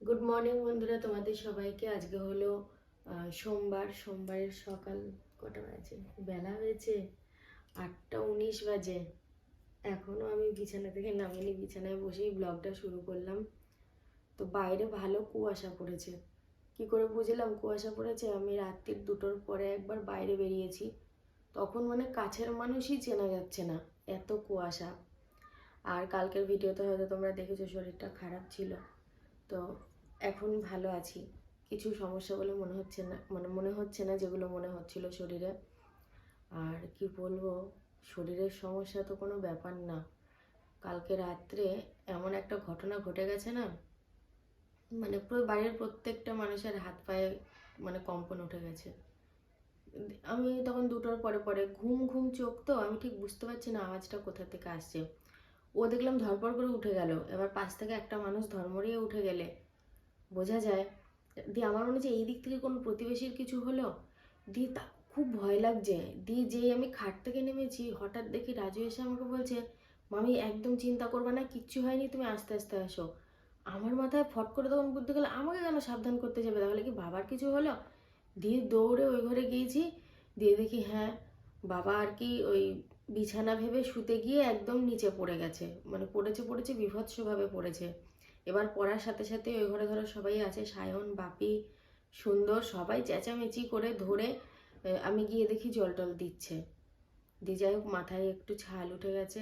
Good morning বন্ধুরা। তোমাদের সবাইকে আজকে হলো সোমবার। সোমবারের সকাল কটা বাজে? বেলা হয়েছে আটটা উনিশ বাজে। এখনও আমি বিছানা থেকে নামিনি, বিছানায় বসেই ব্লগটা শুরু করলাম। তো বাইরে ভালো কুয়াশা পড়েছে। কি করে বুঝলাম? কুয়াশা পড়েছে, আমি রাত্রির দুটোর পরে একবার বাইরে বেরিয়েছি। তখন মানে কাছের মানুষই চেনা যাচ্ছে না, এত কুয়াশা। আর কালকের ভিডিওতে হয়তো তোমরা দেখেছ, শরীরটা খারাপ ছিল। তো এখন ভালো আছি। কিছু সমস্যা বলে মনে হচ্ছে না মানে মনে হচ্ছে না যেগুলো মনে হচ্ছিল শরীরে। আর কি বলব, শরীরের সমস্যা তো কোনো ব্যাপার না। কালকে রাত্রে এমন একটা ঘটনা ঘটে গেছে না মানে পুরো বাড়ির প্রত্যেকটা মানুষের হাত পায়ে মানে কম্পন উঠে গেছে। আমি তখন দুটোর পরে পরে ঘুম ঘুম চোখ তো, আমি ঠিক বুঝতে পারছি না আওয়াজটা কোথা থেকে আসছে। দেখলাম ধরপড় করে উঠে গেল। এবার পাশ থেকে একটা মানুষ ধর্মরিয়ে উঠে গেলে। বোঝা যায় দিয়ে আমার মনে হচ্ছে এই দিক থেকে কোনো প্রতিবেশীর কিছু হলো দিয়ে তা খুব ভয় লাগছে। দিয়ে যেই আমি খাট থেকে নেমেছি, হঠাৎ দেখি রাজু এসে আমাকে বলছে, মামি, একদম চিন্তা করবে না, কিচ্ছু হয়নি, তুমি আস্তে আস্তে আসো। আমার মাথায় ফট করে তখন বুঝতে গেলে, আমাকে কেন সাবধান করতে যাবে? তাহলে কি বাবার কিছু হলো? দিয়ে দৌড়ে ওই ঘরে গিয়েছি, দিয়ে দেখি হ্যাঁ বাবা আর কি ওই বিছানা ভেবে শুতে গিয়ে একদম নিচে পড়ে গেছে। মানে পড়েছে পড়েছে, বিভৎসভাবে পড়েছে। এবার পড়ার সাথে সাথে ওই ঘরে ধরো সবাই আছে, সায়ন, বাপি, সুন্দর, সবাই চেঁচামেচি করে ধরে আমি গিয়ে দেখি জল টল দিচ্ছে। দিয়ে যাই হোক, মাথায় একটু ছাল উঠে গেছে।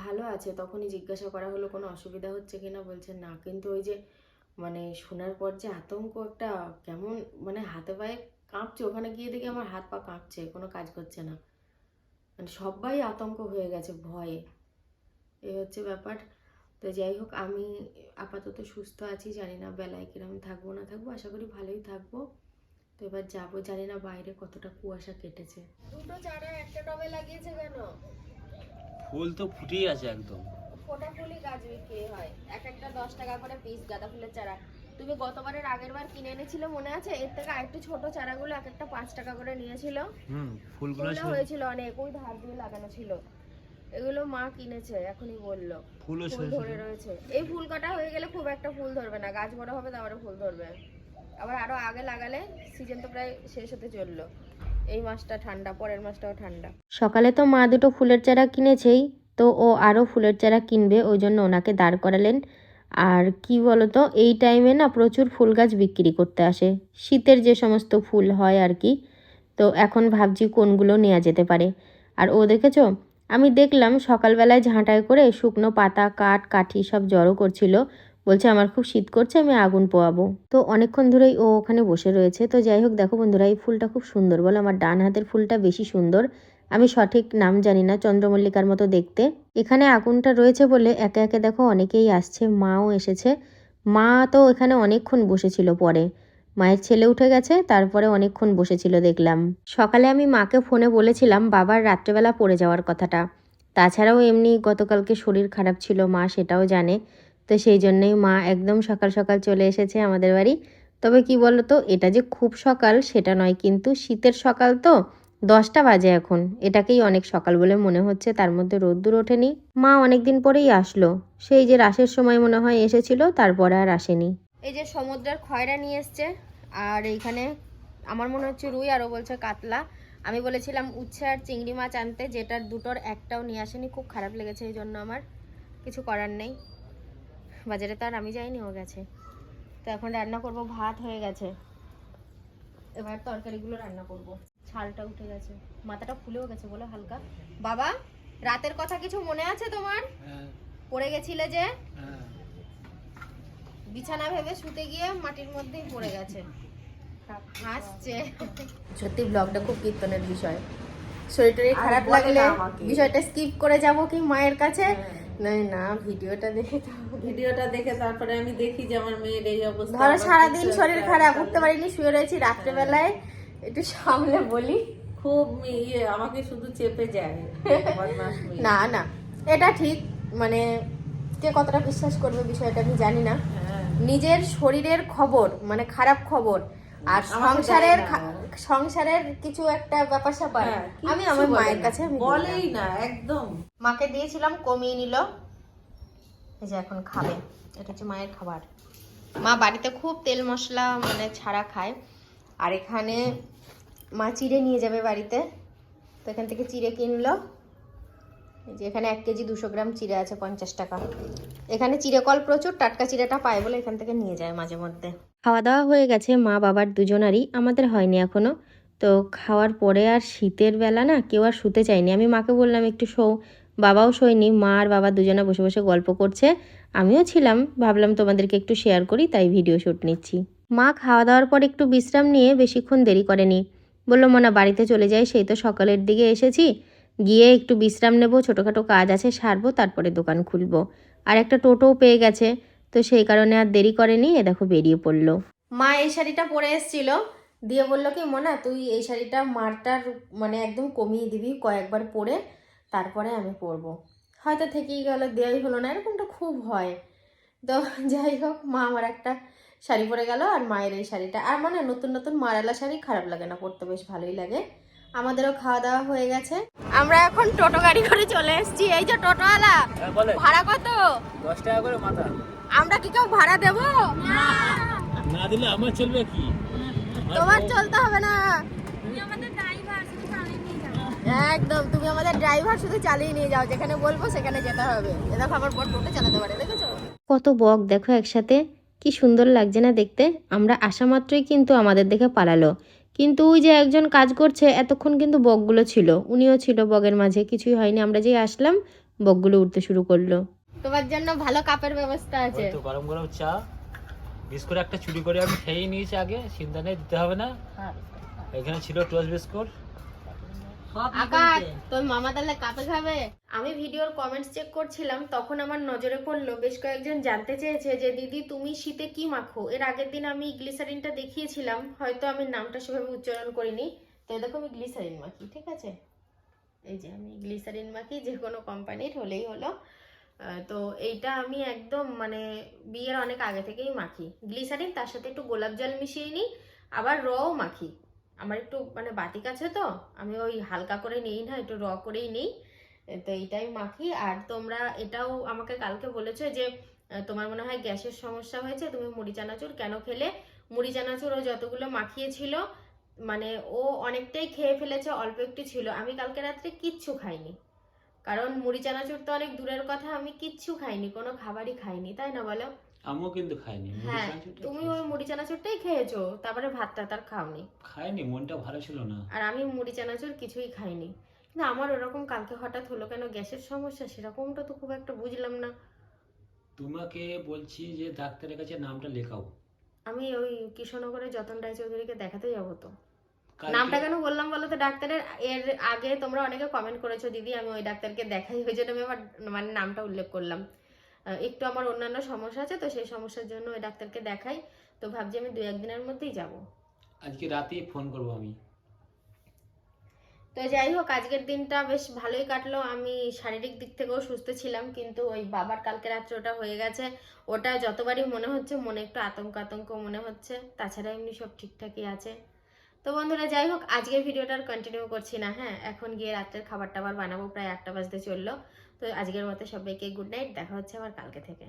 ভালো আছে, তখনই জিজ্ঞাসা করা হলো, কোনো অসুবিধা হচ্ছে কিনা? বলছে, না, কিন্তু ওই যে মানে শোনার পর যে আতঙ্ক একটা, কেমন মানে হাতে পায়ে কাঁপছে ওখানে গিয়ে দেখি আমার হাত পা কাঁপছে কোনো কাজ করছে না। মানে সবাই আতঙ্ক হয়ে গেছে ভয়ে। এই হচ্ছে ব্যাপার। তো যাই হোক আমি আপাতত সুস্থ আছি জানি না বেলায় কিরম থাকব না থাকব আশা করি ভালোই থাকব। তো এবার যাব জানি না বাইরে কতটা কুয়াশা কেটেছে। দুটো চারা একটা টবে লাগিয়েছে কেন? ফুল তো ফুটেই আছে একদম। ফোটা ফুলই গাছ বিক্রি হয়। এক একটা দশ টাকা করে পিস গাঁদা ফুলের চারা। তুমি গতবারের আগের বার কিনে এনেছিলে মনে আছে? এর থেকে আরেকটু ছোট চারাগুলো এক একটা পাঁচ টাকা করে নিয়েছিল। হুম ফুলগুলো হয়েছিল অনেক ওই ধার দিয়ে লাগানো ছিল। এগুলো মা কিনেছে এখনই বলল। ফুল ধরে রয়েছে। এই ফুল কাটা হয়ে গেলে খুব একটা ফুল ধরবে না গাছ বড় হবে তারপরে ফুল ধরবে। আবার আরও আগে লাগালে সিজন তো প্রায় শেষ হতে চলল। এই মাসটা ঠান্ডা পরের মাসটাও ঠান্ডা। সকালে তো মা দুটো ফুলের চারা কিনেছেই তো ও আরও ফুলের চারা কিনবে ওই জন্য ওনাকে দাঁড় করালেন। আর কি বলতো, এই টাইমে না প্রচুর ফুল গাছ বিক্রি করতে আসে। শীতের যে সমস্ত ফুল হয় আর কি, তো এখন ভাবছি কোনগুলো নেওয়া যেতে পারে। আর ও দেখেছ, আমি দেখলাম সকালবেলায় ঝাঁটায় করে শুকনো পাতা, কাঠ, কাঠি সব জড়ো করছিল। বলছে, আমার খুব শীত করছে, আমি আগুন পোয়াবো। তো অনেকক্ষণ ধরেই ও ওখানে বসে রয়েছে। তো যাই হোক, দেখো বন্ধুরা, এই ফুলটা খুব সুন্দর। বলো, আমার ডান হাতের ফুলটা বেশি সুন্দর। আমি সঠিক নাম জানি না, চন্দ্রমল্লিকার মতো দেখতে। এখানে আগুনটা রয়েছে বলে একে একে দেখো অনেকেই আসছে, মাও এসেছে। মা তো এখানে অনেকক্ষণ বসেছিল পরে। মায়ের ছেলে উঠে গেছে, তারপরে অনেকক্ষণ বসেছিল দেখলাম। সকালে আমি মাকে ফোনে বলেছিলাম, বাবার রাত্রেবেলা পড়ে যাওয়ার কথাটা। তাছাড়াও এমনি গতকালকে শরীর খারাপ ছিল, মা সেটাও জানে। তো সেই জন্যই মা একদম সকাল সকাল চলে এসেছে আমাদের বাড়ি। তবে কি বলতো, এটা যে খুব সকাল সেটা নয়, কিন্তু শীতের সকাল তো। দশটা বাজে এখন। এটাকেই অনেক সকাল বলে মনে হচ্ছে, তার মধ্যে রোদ্দুর ওঠেনি। মা অনেক দিন পরেই আসলো। সেই যে রাসের সময় মনে হয় এসেছিল, তারপরে আর আসেনি। এই যে সমুদ্রের খয়রা নিয়ে এসছে, আর এইখানে আমার মনে হচ্ছে রুই আরও বলছে কাতলা। আমি বলেছিলাম উচ্ছে আর চিংড়ি মাছ আনতে, যেটার দুটোর একটাও নিয়ে আসেনি। খুব খারাপ লেগেছে এই জন্য আমার। কিছু করার নেই। বাজারে তো আর আমি যাইনি, ও গেছে। তো এখন রান্না করব, ভাত হয়ে গেছে। এবার তরকারিগুলো রান্না করব। ছালটা উঠে গেছে মাথাটা ফুলেও গেছে বলে হালকা। বাবা রাতের কথা কিছু মনে আছে তোমার? পড়ে গেছিলে যে? বিছানা ভেবে শুতে গিয়ে মাটির মধ্যেই পড়ে গেছে। হাসছে। সত্যি ব্লগটা খুব কীর্তনের বিষয়। শরীর টরীর খারাপ লাগলে বিষয়টা স্কিপ করে যাব কি মায়ের কাছে? না না ভিডিওটা দেখে ভিডিওটা দেখে তারপরে আমি দেখি যে আমার মেয়ের এই অবস্থা। ধরো সারাদিন শরীর খারাপ উঠতে পারিনি শুয়ে রয়েছি রাত্রেবেলায়। একটু সামলে বলি। খুব ইয়ে আমাকে শুধু চেপে যায়। না না এটা ঠিক। মানে কে কতটা বিশ্বাস করবে বিষয়টা আমি জানি না। হ্যাঁ। নিজের শরীরের খবর মানে খারাপ খবর আর সংসারের সংসারের কিছু একটা ব্যাপার স্যাপার হ্যাঁ, আমি আমার মায়ের কাছে বলেই না একদম। মাকে দিয়েছিলাম কমিয়ে নিল। এই যে এখন খাবে। এটা হচ্ছে মায়ের খাবার। মা বাড়িতে খুব তেল মশলা মানে ছাড়া খায়। আর এখানে মা চিড়ে নিয়ে যাবে বাড়িতে। তো এখান থেকে চিড়ে কিনলো। যে এখানে এক কেজি দুশো গ্রাম চিড়ে আছে, পঞ্চাশ টাকা। এখানে চিড়ে কল প্রচুর, টাটকা চিড়েটা পায় বলে এখান থেকে নিয়ে যায় মাঝে মধ্যে। খাওয়া দাওয়া হয়ে গেছে, মা বাবার দুজনারই, আমাদের হয়নি এখনও। তো খাওয়ার পরে আর শীতের বেলা না কেউ আর শুতে চায়নি। আমি মাকে বললাম, একটু শো বাবাও শোয়নি, মা আর বাবা দুজনে বসে বসে গল্প করছে। আমিও ছিলাম, ভাবলাম তোমাদেরকে একটু শেয়ার করি, তাই ভিডিও শ্যুট নিচ্ছি। মা খাওয়া দাওয়ার পর একটু বিশ্রাম নিয়ে বেশিক্ষণ দেরি করেনি। বলল, মনে, বাড়িতে চলে যাই, সেই তো সকালের দিকে এসেছি। গিয়ে একটু বিশ্রাম নেব, ছোটোখাটো কাজ আছে, সারবো, তারপরে দোকান খুলবো। আর একটা টোটোও পেয়ে গেছে, তো সেই কারণে আর দেরি করেনি, এ দেখো বেরিয়ে পড়ল। মা এই শাড়িটা পরে এসেছিল, দিয়ে বলল কি, মোনা, তুই এই শাড়িটা মারটার মানে একদম কমিয়ে দিবি কয়েকবার পরে, তারপরে আমি পরবো। হয়তো থেকেই গেল দেওয়াই হলো না, এরকমটা খুব হয়। তো যাই হোক, মা আমার একটা শাড়ি পরে গেল আর মায়ের এই শাড়িটা। আর মানে নতুন নতুন মারালা শাড়ি খারাপ লাগে না পরতে বেশ ভালোই লাগে। আমাদেরও খাওয়া দাওয়া হয়ে গেছে। আমরা এখন টোটো গাড়ি করে চলে এসেছি। এই যে টোটোওয়ালা হ্যাঁ, ভাড়া কত? দশ টাকা করে মাথা। আমরা কি কেউ ভাড়া দেবো? না। দিলে আমার চলবে কি? তোমার চলতে হবে না। একদম তুমি আমাদের ড্রাইভার শুধু চালিয়ে নিয়ে যাও। যেখানে বলব সেখানে যেতে হবে। এ দেখো আমার বর টোটো চালাতে পারে দেখেছ? কত বক দেখো একসাথে। কি সুন্দর লাগছে না দেখতে? আমরা আসা মাত্রই কিন্তু আমাদের দেখে পালালো। কিন্তু ওই যে একজন কাজ করছে এতক্ষণ কিন্তু বকগুলো ছিল। উনিও ছিল বগের মাঝে কিছুই হয়নি। আমরা যেই আসলাম বকগুলো উঠতে শুরু করল। তোমার জন্য ভালো কাপের ব্যবস্থা আছে। তো গরম গরম চা। বিস্কুট একটা চুরি করে আমি খেয়ে নিয়েছি আগে চিন্তা নেই দিতে হবে না। এখানে ছিল টোস্ট বিস্কুট। আকাশ তোর মামা তাহলে কাপে খাবে? আমি ভিডিওর কমেন্টস চেক করছিলাম তখন আমার নজরে পড়ল বেশ কয়েকজন জানতে চেয়েছে যে দিদি তুমি শীতে কি মাখো? এর আগের দিন আমি গ্লিসারিনটা দেখিয়েছিলাম হয়তো আমি নামটা সেভাবে উচ্চারণ করিনি। তো দেখো আমি গ্লিসারিন মাখি ঠিক আছে? এই যে আমি গ্লিসারিন মাখি যে কোনো কোম্পানির হলেই হলো। তো এইটা আমি একদম মানে বিয়ের অনেক আগে থেকেই মাখি। গ্লিসারিন তার সাথে একটু গোলাপ জল মিশিয়ে নিই আবার রও মাখি। আমার একটু মানে বাতিক আছে তো, আমি ওই হালকা করে নিই না, একটু র করেই নিই। তো এইটাই মাখি। আর তোমরা এটাও আমাকে কালকে বলেছ যে তোমার মনে হয় গ্যাসের সমস্যা হয়েছে, তুমি মুড়ি চানাচুর কেন খেলে? মুড়ি চানাচুর ও যতগুলো মাখিয়েছিল মানে ও অনেকটাই খেয়ে ফেলেছে, অল্প একটু ছিল। আমি কালকে রাত্রে কিচ্ছু খাইনি। কারণ মুড়ি চানাচুর তো অনেক দূরের কথা, আমি কিচ্ছু খাইনি, কোনো খাবারই খাইনি, তাই না বলো? আমিও কিন্তু খাইনি হ্যাঁ তুমি ওই মুড়ি চানাচুরটাই খেয়েছো? তারপরে ভাতটা তার খাওনি। খাইনি মনটা ভালো ছিল না। আর আমি মুড়ি চানাচুর কিছুই খাইনি। কিন্তু আমার ওরকম কালকে হঠাৎ হলো কেন গ্যাসের সমস্যা? সেরকমটা তো খুব একটা বুঝলাম না। তোমাকে বলছি যে ডাক্তারের কাছে নামটা লেখাও। আমি ওই কৃষ্ণনগরের যতন রায়চৌধুরীকে দেখাতে যাব তো। নামটা কেন বললাম বলো তো? ডাক্তারের এর আগে তোমরা অনেকে কমেন্ট করেছ দিদি আমি ওই ডাক্তারকে দেখাই। ওই জন্য আমি আমার মানে নামটা উল্লেখ করলাম। একটু আমার অন্যান্য সমস্যা আছে তো সেই সমস্যার জন্য ওই ডাক্তারকে দেখাই। তো ভাবছি আমি দু একদিনের মধ্যেই যাব। আজকে রাতেই ফোন করব আমি। তো যাই হোক আজকের দিনটা বেশ ভালোই কাটলো। আমি শারীরিক দিক থেকেও সুস্থ ছিলাম কিন্তু ওই বাবার কালকে রাত্রে ওটা হয়ে গেছে। ওটা যতবারই মনে হচ্ছে মনে একটু আতঙ্ক আতঙ্ক মনে হচ্ছে। তাছাড়া এমনি সব ঠিকঠাকই আছে। তো বন্ধুরা যাই হোক আজকের ভিডিওটা আর কন্টিনিউ করছি না হ্যাঁ? এখন গিয়ে রাত্রের খাবার টাবার বানাবো প্রায় আটটা বাজতে চলল। তো আজকের মতো সবাইকে গুড নাইট দেখা হচ্ছে আমার কালকে থেকে।